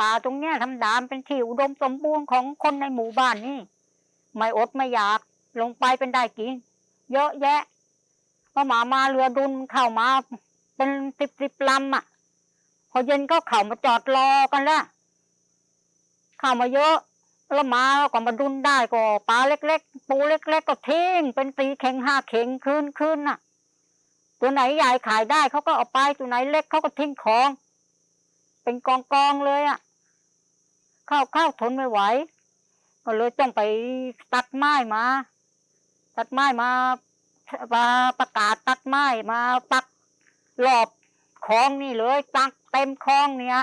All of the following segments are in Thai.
ป่าตรงเนี้ยธรรมดามเป็นที่อุดมสมบูรณ์ของคนในหมู่บ้านนี่ไม่อดไม่อยากลงไปเป็นได้กิน เยอะแยะพอหมามาเรือดุนเข้ามาเป็นสิบสิบลำอะ พอเย็นก็เข้ามาจอดรอกันแล้วเข้ามาเยอะแล้วมาก็มาดุนได้ก็ปลาเล็ก ๆ ปูเล็ก ๆ ก็ทิ้งเป็นตีเข่งห้าเข่งคืนคืนน่ะ ตัวไหนใหญ่ขายได้เขาก็เอาไปตัวไหนเล็กเขาก็ทิ้งของ เป็นกองกองๆเลยอะ่ะ ข้าวข้าวทนไม่ไหวก็เลยต้องไปตัดไม้มา ตัดไม้มามาประกาศตัดไม้มาปักรอบคลองนี่เลยตักเต็มคลองเนี่ย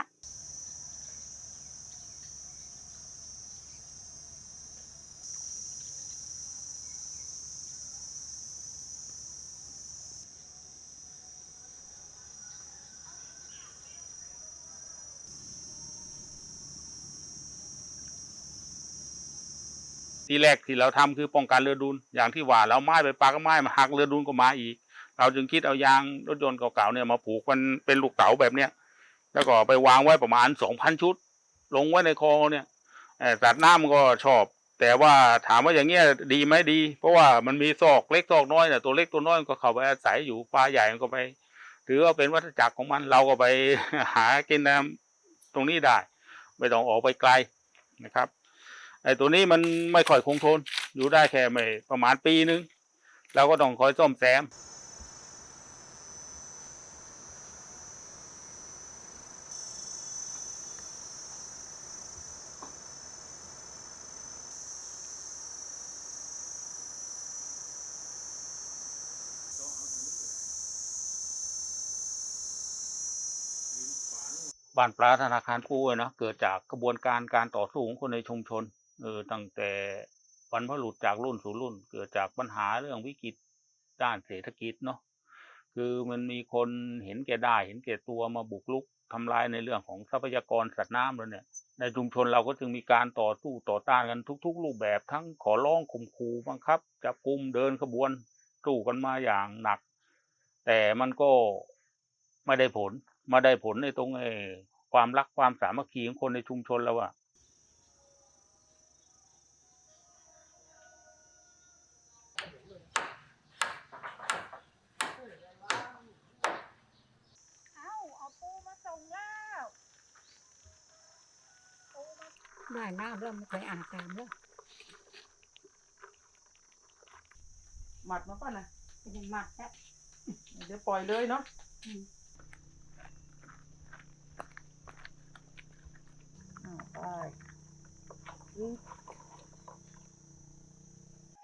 ที่แรกที่เราทำคือป้องกันเรือดุนอย่างที่ว่าเราไม้ไปปากไม้มาหักเรือดุนก็มาอีก เราจึงคิดเอายางรถยนต์เก่าๆเนี่ยมาผูกมันเป็นลูกเต๋าแบบเนี้ยแล้วก็ไปวางไว้ประมาณสองพันชุด ลงไว้ในคลองเนี่ยอ่อสัตว์น้ำก็ชอบ แต่ว่าถามว่าอย่างเงี้ยดีไหมดี เพราะว่ามันมีซอกเล็กซอกน้อยเนี่ยตัวเล็กตัวน้อยก็เข้าไปอาศัยอยู่ปลาใหญ่มันก็ไปถือว่าเป็นวัฏจักรของมันเราก็ไปหากินน้ำตรงนี้ได้ ไม่ต้องออกไปไกลนะครับ ไอ้ตัวนี้มันไม่ค่อยคงทน อยู่ได้แค่ไม่ประมาณปีนึงเราก็ต้องคอยซ่อมแซม บ้านปลาธนาคารกู้เนาะเกิดจากกระบวนการการต่อสู้ของคนในชุมชน เออตั้งแต่บรรพบุรุษจากรุ่นสู่รุ่น เกิดจากปัญหาเรื่องวิกฤตด้านเศรษฐกิจเนาะคือมันมีคนเห็นแก่ได้ เห็นแก่ตัวมาบุกรุกทำลายในเรื่องของทรัพยากรสัตว์น้ำแล้วเนี่ย ในชุมชนเราก็จึงมีการต่อสู้ต่อต้านกันทุก ๆ รูปแบบทั้งขอร้องข่มขู่บังคับจับกลุ่มเดินขบวนสู้กันมาอย่างหนัก แต่มันก็ไม่ได้ผลมาได้ผลในตรงเออความรักความสามัคคีของคนในชุมชนแล้วอะ เอาเอาปูมาส่งแล้ว ได้น้ำแล้วไม่เคยอาบน้ำแล้วหมัดมาป่ะนะเป็นยังหมักแล้วเดี๋ยวปล่อยเลยเนาะไป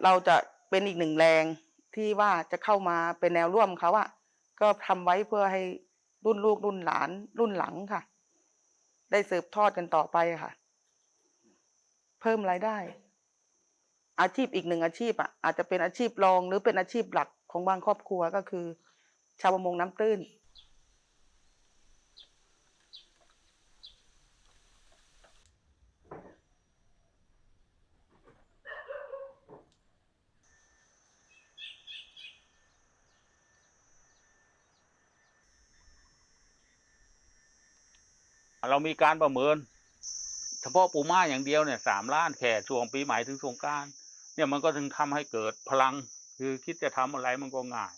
เราจะเป็นอีกหนึ่งแรงที่ว่าจะเข้ามาเป็นแนวร่วมเขาอะก็ทำไว้เพื่อให้รุ่นลูกรุ่นหลานรุ่นหลังค่ะ ได้สืบทอดกันต่อไปค่ะ เพิ่มรายได้ อาชีพอีกหนึ่งอาชีพอะอาจจะเป็นอาชีพรองหรือเป็นอาชีพหลักของบางครอบครัวก็คือ ชาวประมงน้ำตื้น เรามีการประเมิน ฉพาะปูม่าอย่างเดียวเนี่ยสามล้านแค่ช่วงปีใหม่ถึงสงการเนี่ยมันก็ถึงทำให้เกิดพลัง คือคิดจะทำอะไรมันก็ง่าย